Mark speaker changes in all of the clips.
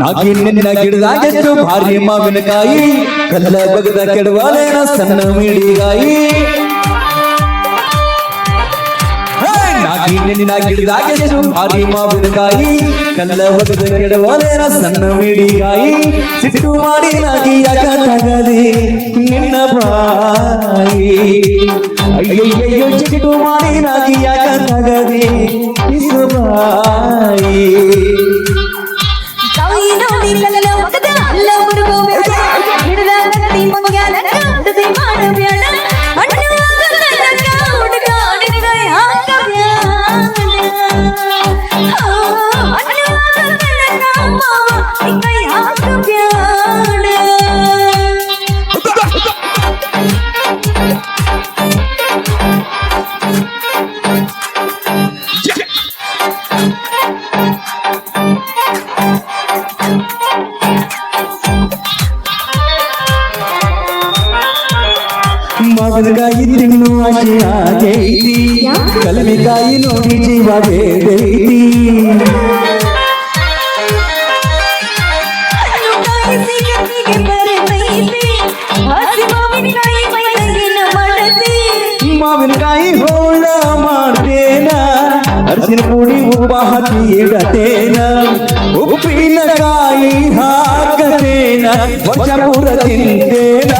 Speaker 1: ನಾಕಿ ನಿನ್ನ ಗಿಡದಾಗೆಷ್ಟು ಭಾರಿ ಮಾವಿನಕಾಯಿ ಕಲ್ಲ ಬಗದ ಕೆಡವಾಲೇನ ಸಣ್ಣ ಮಿಡಿಗಾಯಿ. ನಾಕಿ ನಿನ್ನ ಗಿಡದಾಗೆಷ್ಟು ಭಾರಿ ಮಾವಿನಕಾಯಿ ಕಲ್ಲ ಬಗದ ಕೆಡವಾಲೇನ ಸಣ್ಣ ಮಿಡಿಗಾಯಿ. ಸಿಟ್ಟು ಮಾಡಿ ನಾಗಿ ಯಾಕ ತಗದೆ ನಿನ್ನ ಬಾಯಿ. ಅಯ್ಯಯ್ಯಯ್ಯೋ ಚಿಟ್ಟು ಮಾಡಿ ನಾಗಿ ಇಸು ಬಾಯಿ. ಮಾವಿನಕಾಯಿ ತಿನ್ನು ಆಸೆ ಆಗೈತಿ ಕಲಮಿಕಾಯಿ ನೋಡಿ ಜೀವ ಬೇಡೈತಿ
Speaker 2: ಹಣ್ಣುಕಾಯಿ ಸಿಗದಿಗೆ ಬರತೈತಿ ಹಸಿ ಮಾವಿನಕಾಯಿ ಮೈದಂಗಿನ ಮಾಡತಿ
Speaker 1: ಮಾವಿನಕಾಯಿ ಹೋಳ ಮಾಡ್ತೇನ ಅರಿಶಿನ ಪುಡಿ ಉಪ್ಪ ಹಾಕಿ ಇಡತೇನ ಉಪ್ಪಿನಕಾಯಿ ಹಾಕತೇನ ವರ್ಷ ಪೂರ ತಿಂತೇನ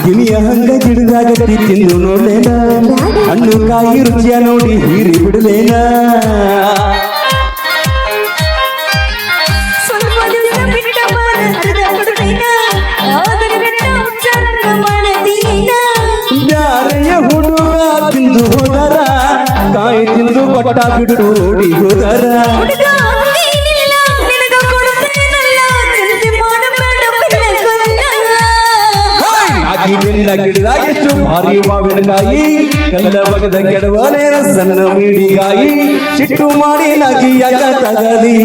Speaker 1: ಗಿಣಿಯ ಹಂಗ ಗಿಡದಾಗ ತಿಂದು ನೋಡ್ಲೇನ ಹಣ್ಣು ಕಾಯಿ ರುಚಿಯ ನೋಡಿ ಹೀರಿ ಬಿಡಲೇನ
Speaker 2: ಸ್ವಲ್ಪ ದಿವಸ ಬಿಟ್ಟ ಬಾರ ಹರಿದ ಕೊಡುತ್ತೇನ ಆದರೆ ನನ್ನ ಉಚ್ಚಾರ ಮಾಡದೀನ
Speaker 1: ಯಾರೆಯ ಹುಡುಗ ತಿಂದು ಹೋದರ ಕಾಯಿ ತಿಂದು ಪಟ್ಟ ಬಿಟ್ಟು ಓಡಿ ಹೋದರ ಕಾಯಿ ಬೆಳ್ಳಿನ ಗಿಡದಾಗ ಎಷ್ಟು ಭಾರಿ ಮಾವಿನ ಕಲ್ಲ ಬಗದ ಕೆಡವನೆ ಸಣ್ಣ ಮೀಡಿಗಾಯಿ, ಚಿಟ್ಟು ಮಾಡಿ ನಗಿಯಾಗ ತಗದಿ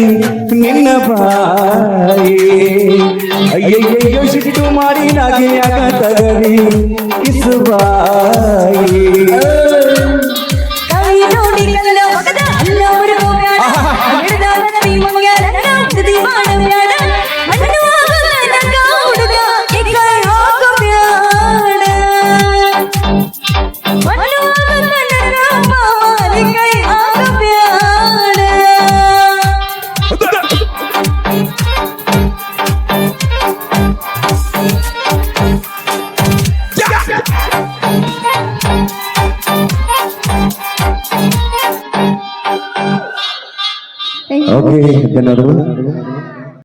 Speaker 1: ನಿನ್ನ ಬಾಯಿ. ಅಯ್ಯಯ್ಯೋ ಚಿಟ್ಟು ಮಾಡಿ ನಗಿಯಾಗ ತಗದಿ ಇಸು ಬಾಯಿ.
Speaker 2: ಕೈ ನೋಡಿ ಕಲ್ಲ
Speaker 1: ಬಗದ ஓகே